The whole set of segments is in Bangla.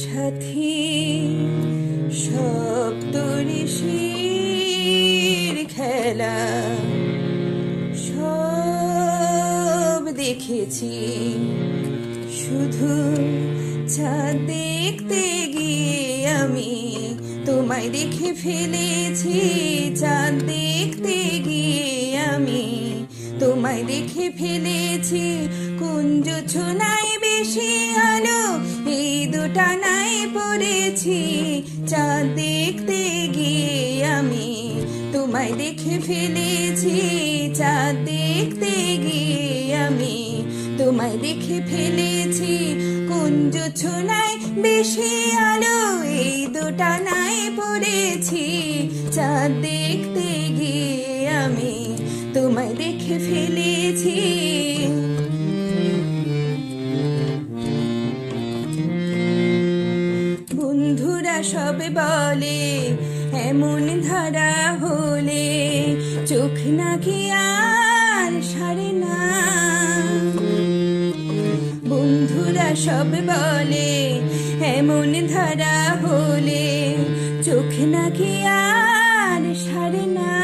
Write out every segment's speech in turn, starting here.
সাথী সপ্তঋষির খেলা। সব দেখেছি, শুধু চাঁদ দেখতে গিয়ে আমি তোমায় দেখে ফেলেছি। চাঁদ দেখতে গিয়ে আমি তোমায় দেখে ফেলেছি। কুঞ্জ ছোনায় বেশি আলো দুটা পড়েছি, চাঁদ দেখতে গিয়ে আমি তোমায় দেখে ফেলেছি। চাঁদ দেখতে গিয়ে আমি তোমায় দেখে ফেলেছি। কুঞ্জ ছোনায় বেশি আলো, এই দুটা নাই পড়েছি। চাঁদ দেখতে গিয়ে আমি তোমায় দেখে ফেলেছি। সব বলে, এমন ধারা হলে চোখ নাকি আর সারে না। বন্ধুরা সব বলে, এমন ধারা হলে চোখ নাকি আর সারে না।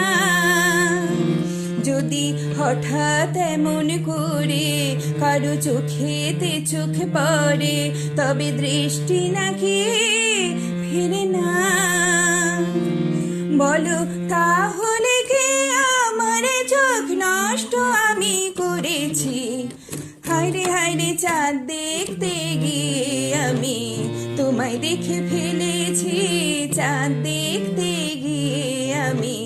যদি হঠাৎ এমন করে কারও চোখেতে চোখ পড়ে, তবে দৃষ্টি নাকি ফিরে না। বলো, তাহলে কি আমার চোখ নষ্ট আমি করেছি? হায়রে হায়রে, চাঁদ দেখতে গিয়ে আমি তোমায় দেখে ফেলেছি। চাঁদ দেখতে গিয়ে আমি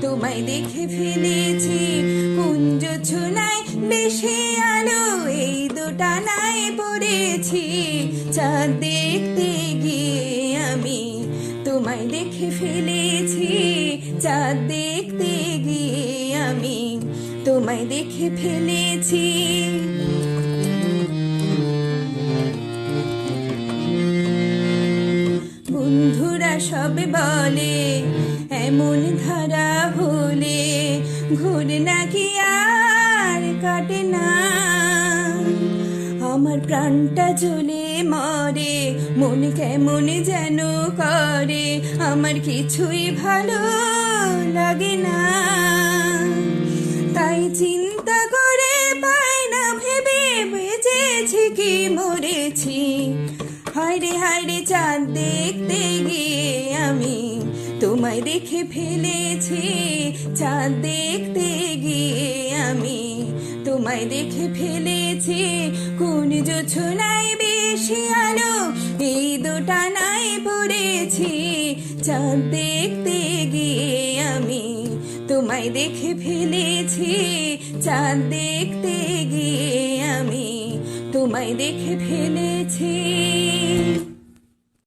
তোমায় দেখে ফেলেছি। কুঞ্জ ছোনায় বেশি নাই পড়েছি। চাঁদ দেখতে গিয়ে আমি তোমায় দেখে ফেলেছি। চাঁদ দেখতে গিয়ে আমি তোমায় দেখে ফেলেছি। বন্ধুরা সব বলে, এমন ধারা হলে ঘুর নাকি আর কাটে না। আমার প্রাণটা জ্বলে মরে, মন কেমন যেন করে, আমার কিছুই ভালো লাগে না। তাই চিন্তা করে পাই না ভেবে, বেঁচেছি কি মরেছি। হায়রে হায়রে চাঁদ দেখতে গিয়ে আমি তোমায় দেখে ফেলেছি। চাঁদ দেখতে তোমায় দেখে ফেলেছি। কোন জোছনায় বেশি আলো, এই দুটা নাই পড়েছি। চাঁদ দেখতে গিয়ে আমি তোমায় দেখে ফেলেছি। চাঁদ দেখতে গিয়ে আমি তোমায় দেখে ফেলেছি।